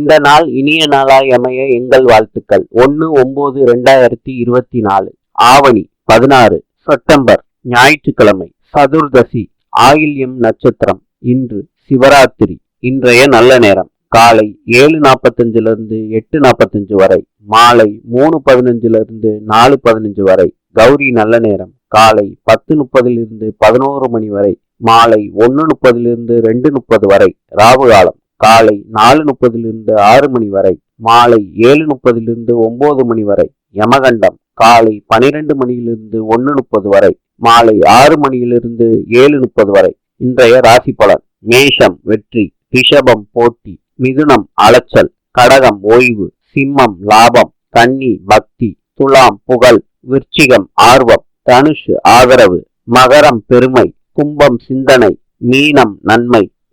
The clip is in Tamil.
இந்த நாள் இனிய நாளாய் அமைய எங்கள் வாழ்த்துக்கள். ஒன்று ஒன்பது ரெண்டாயிரத்தி இருபத்தி நாலு. ஆவணி பதினாறு செப்டம்பர் ஞாயிற்றுக்கிழமை சதுர்தசி ஆயில்யம் நட்சத்திரம். இன்று சிவராத்திரி இன்றைய நல்ல நேரம். காலை ஏழு நாற்பத்தஞ்சுல இருந்து எட்டு நாற்பத்தஞ்சு வரை. மாலை மூணு பதினஞ்சுல இருந்து நாலு பதினஞ்சு வரை. கௌரி நல்ல நேரம். காலை பத்து முப்பதிலிருந்து பதினோரு மணி வரை. மாலை ஒன்று முப்பதிலிருந்து ரெண்டு முப்பது வரை. ராகு காலம். காலை நாலு முப்பதிலிருந்து ஆறு மணி வரை மாலை ஏழு முப்பதிலிருந்து ஒன்பது மணி வரை யமகண்டம் காலை பனிரெண்டு மணியிலிருந்து ஒன்று முப்பது வரை மாலை ஆறு மணியிலிருந்து ஏழு முப்பது வரை. இன்றைய ராசி பலன் மேஷம் வெற்றி ரிஷபம் போட்டி மிதுனம் அலைச்சல் கடகம் ஓய்வு சிம்மம் லாபம் கன்னி பக்தி துலாம் புகழ் விருச்சிகம் ஆர்வம் தனுஷு ஆதரவு மகரம் பெருமை கும்பம் சிந்தனை மீனம் நன்மை